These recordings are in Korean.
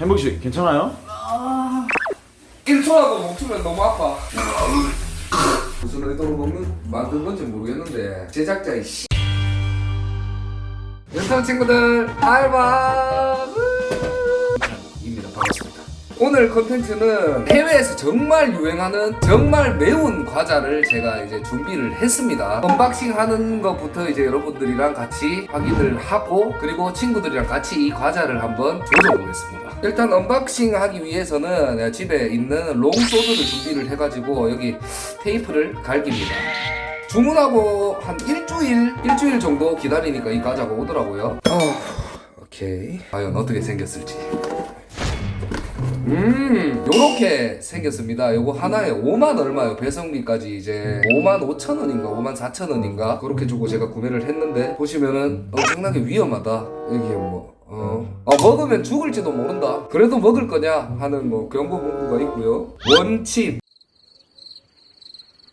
행복 씨 괜찮아요? 1초라도 멈추면 너무 아파. 무슨 의도로 먹는 만든 건지 모르겠는데 제작자의 씨. 영상 친구들 알바 입니다 반갑습니다. 오늘 컨텐츠는 해외에서 정말 유행하는 정말 매운 과자를 제가 이제 준비를 했습니다. 언박싱 하는 것부터 이제 여러분들이랑 같이 확인을 하고 그리고 친구들이랑 같이 이 과자를 한번 조져보겠습니다. 일단 언박싱 하기 위해서는 집에 있는 롱소드를 준비를 해가지고 여기 테이프를 갈깁니다. 주문하고 한 일주일, 일주일 정도 기다리니까 이 과자가 오더라고요. 어, 오케이. 과연 어떻게 생겼을지. 음, 요렇게 생겼습니다. 요거 하나에 5만 얼마요? 배송비까지 이제 5만 5천 원인가 5만 4천 원인가 그렇게 주고 제가 구매를 했는데 보시면은 엄청나게 위험하다. 여기에 뭐 어, 아, 먹으면 죽을지도 모른다. 그래도 먹을 거냐 하는 뭐 경고 문구가 있고요. 원칩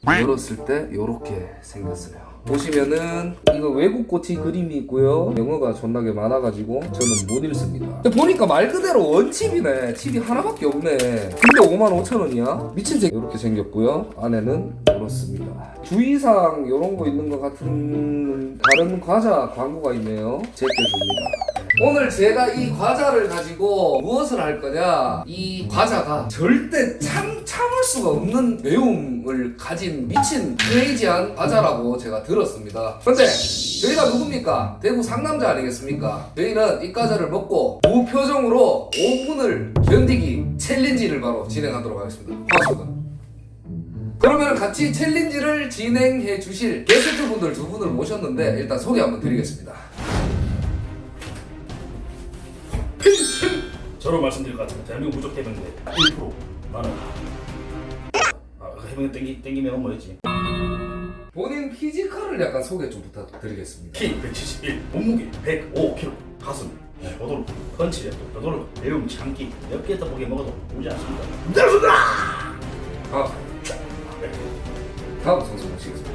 열었을 때 요렇게 생겼어요. 보시면은 이거 외국 고치 그림이 있고요. 영어가 존나게 많아가지고 저는 못 읽습니다. 보니까 말 그대로 원칩이네. 칩이 하나밖에 없네. 근데 5만 5천 원이야? 미친 새끼 이렇게 생겼고요. 안에는 이렇습니다. 주의사항 이런 거 있는 것 같은 다른 과자 광고가 있네요. 제껴줍니다. 오늘 제가 이 과자를 가지고 무엇을 할 거냐? 이 과자가 절대 참 참을 수가 없는 매움을 가진 미친 크레이지한 과자라고 제가 들었습니다. 근데 저희가 누굽니까? 대구 상남자 아니겠습니까? 저희는 이 과자를 먹고 무표정으로 5분을 견디기 챌린지를 바로 진행하도록 하겠습니다. 고맙습니다. 그러면 같이 챌린지를 진행해 주실 게스트 분들 두 분을 모셨는데 일단 소개 한번 드리겠습니다. 저로 말씀드릴 것 같으면 대한민국 무적 해병대 1% 나는 아, 그 해병대 땡기, 땡기면 뭐였지 본인 피지컬을 약간 소개 좀 부탁드리겠습니다. 키 171, 몸무게 105kg, 가슴 벼도로, 펀치 랩도 벼도로, 매운 참기 몇 개 떡볶이 먹어도 오지 않습니다 아, 네. 다음 선수 모시겠습니다.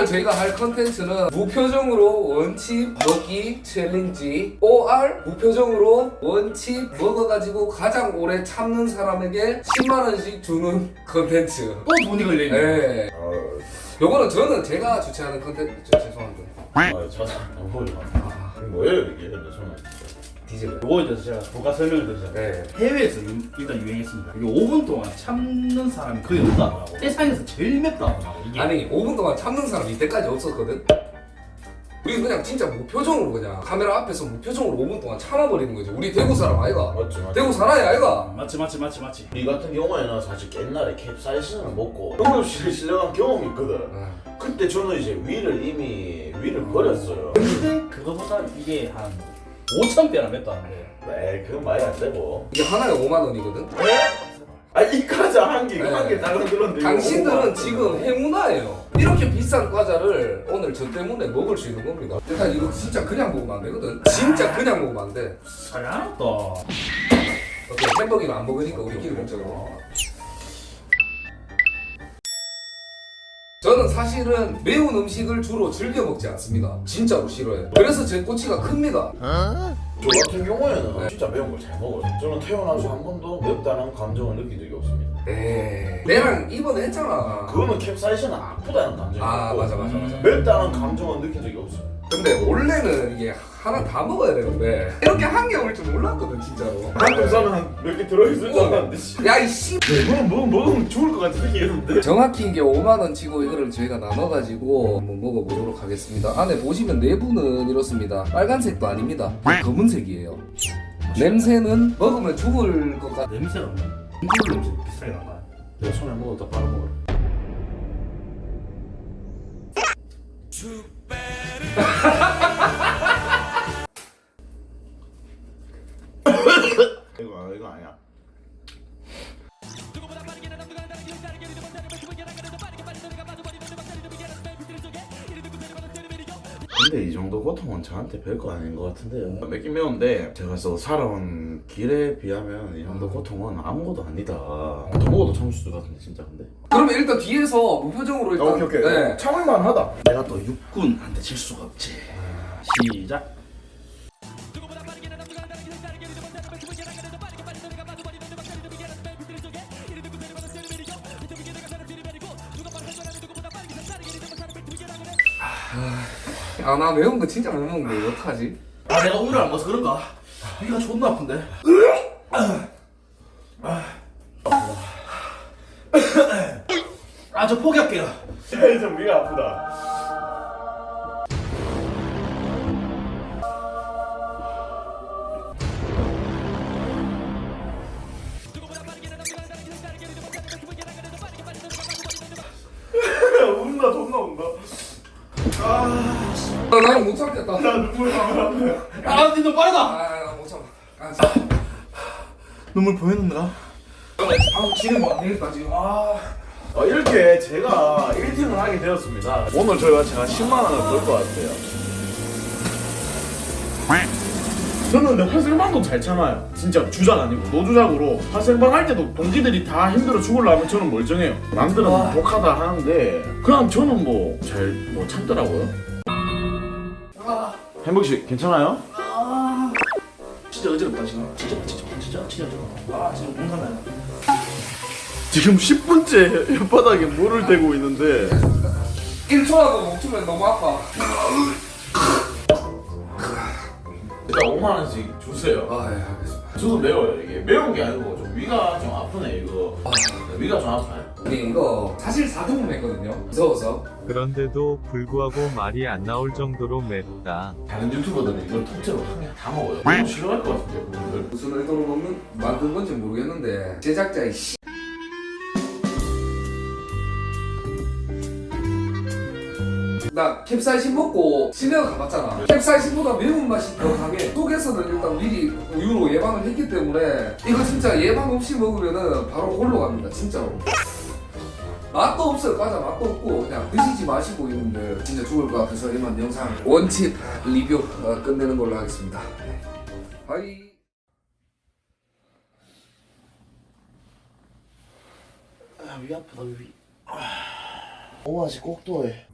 오늘 저희가 할 컨텐츠는 무표정으로 원칩 먹기 챌린지 OR 무표정으로 원칩 먹어가지고 가장 오래 참는 사람에게 10만원씩 주는 컨텐츠. 또 돈이 걸려있네. 네. 요거는 저는 제가 주최하는 컨텐츠. 저, 죄송한데. 아 저도 안 보여 뭐예요 이게? 근데 저는 디젤. 요거에 대해서 제가 부가 설명을 드리자면 네. 해외에서 유- 일단 유행했습니다. 이게 5분 동안 참는 사람이 거의 없다고. 세상에서 제일 맵다고 이게. 아니 5분 동안 참는 사람 이때까지 없었거든. 우리 그냥 진짜 무표정으로 그냥 카메라 앞에서 무표정으로 5분 동안 참아버리는 거지. 우리 대구 사람 아이가. 맞지 맞지. 대구 사나이 아이가. 맞지 맞지 맞지 맞지. 우리 같은 경우에는 사실 옛날에 캡사이신을 먹고 응급실에 실려간 경험이 있거든. 그때 저는 이제 위를 이미 위를 버렸어요. 근데 그거보다 이게 한 5천 배나 맵다는데 네 그건 말이 안 되고 이게 하나에 5만 원이거든. 아 이 과자 한개 네. 한개 다른 그런데 당신들은 지금 행운아예요. 이렇게 비싼 과자를 오늘 저 때문에 먹을 수 있는 겁니다. 일단 이거 진짜 그냥 먹으면 안 되거든. 진짜 그냥 먹으면 안 돼. 잘안 왔다 어떻게 햄버기는 안 먹으니까 우리끼리 먹자고. 사실은 매운 음식을 주로 즐겨 먹지 않습니다. 진짜로 싫어해요. 그래서 제 꼬치가 큽니다. 저 같은 경우에는 네. 진짜 매운 걸 잘 먹어요 저는 태어나서 한 번도 맵다는 감정을 느낀 적이 없습니다 에이, 내랑 이번에 했잖아. 그거는 캡사이신은 아프다는 감정이 아 맞아 맞아 맞아. 맵다는 감정은 느낀 적이 없어요 근데 원래는 이게 하나 다 먹어야 되는데 이렇게 한 개 올 줄 몰랐거든 진짜로. 한국사는 몇개 들어있을 줄 알았는데 씨. 야이 씨. 이거는 뭐 먹으면 죽을 것 같은 느낌이었는데 정확히 이게 5만 원 치고 이거를 저희가 나눠가지고 한번 먹어보도록 하겠습니다. 안에 보시면 내부는 이렇습니다. 빨간색도 아닙니다. 검은색이에요. 냄새는 먹으면 죽을 것 같. 냄새가 없네 인물 냄새 비슷하게 나나 내가 손에 먹었다 빨아먹어 이거 아- 이거 아니야 근데 이 정도 고통은 저한테 별거 아닌 것 같은데요. 맵긴 매운데 제가 또 살아온 길에 비하면 이 정도 고통은 아무것도 아니다. 더 먹어도 참을 수도 같은데 진짜 근데. 그러면 일단 뒤에서 무표정으로 일단. 네. 참을만 하다. 내가 또 육군한테 질 수가 없지 시작 아 나 매운 거 진짜 못 먹는데 어떡하지? 아 내가 우유를 안 먹어서 그런가? 위가 존나 아픈데. 아 저 포기할게요. 좀 위가 아프다. 나는 못 참겠다. 나 눈물 나면 아 니너 빠르다. 아 못 참아. 아 진짜. 눈물 보였는가? 아 지금 안 되겠다 지금. 아. 어, 이렇게 제가 1팀을 하게 되었습니다. 오늘 저희가 제가 10만 원을 벌 것 같아요. 저는 근데 화생방도 잘 참아요. 진짜 주작 아니고 노주작으로 화생방 할 때도 동기들이 다 힘들어 죽으려면 저는 멀쩡해요. 남들은 와. 독하다 하는데 그냥 저는 뭐 잘 뭐 참더라고요. 행복 씨 괜찮아요? 진짜 어지럽다 지금. 진짜 진짜 진짜 진짜 어지럽다. 아 지금 몸 나요. 지금 10분째 혓바닥에 물을 대고 있는데 1초라도 멈추면 너무 아파. 일단 5만 원씩 주세요. 아 예 알겠습니다. 저도 매워요 이게 매운 게 아니고 좀 위가 좀 아프네 이거 위가 좀 아파요 아니 이거 사실 4등분 했거든요. 무서워서. 그런데도 불구하고 말이 안 나올 정도로 맵다. 다른 유튜버들은 이걸 통째로 한 개 다 먹어요 너무 싫어할 것 같은데 그분들 무슨 의도로 먹는 만든 건지 모르겠는데 제작자의 씨. 나 캡사이신 먹고 시내가 가봤잖아. 캡사이신보다 매운맛이 더 강해. 속에서는 일단 미리 우유로 예방을 했기 때문에 이거 진짜 예방 없이 먹으면은 바로 골로 갑니다. 진짜로. 맛도 없어요. 과자 맛도 없고 그냥 드시지 마시고 있는데 진짜 죽을 것 같아서 이만 영상 원칩 리뷰 어, 끝내는 걸로 하겠습니다. 하이. 아, 위 아프다 위. 오아지 꼭또해.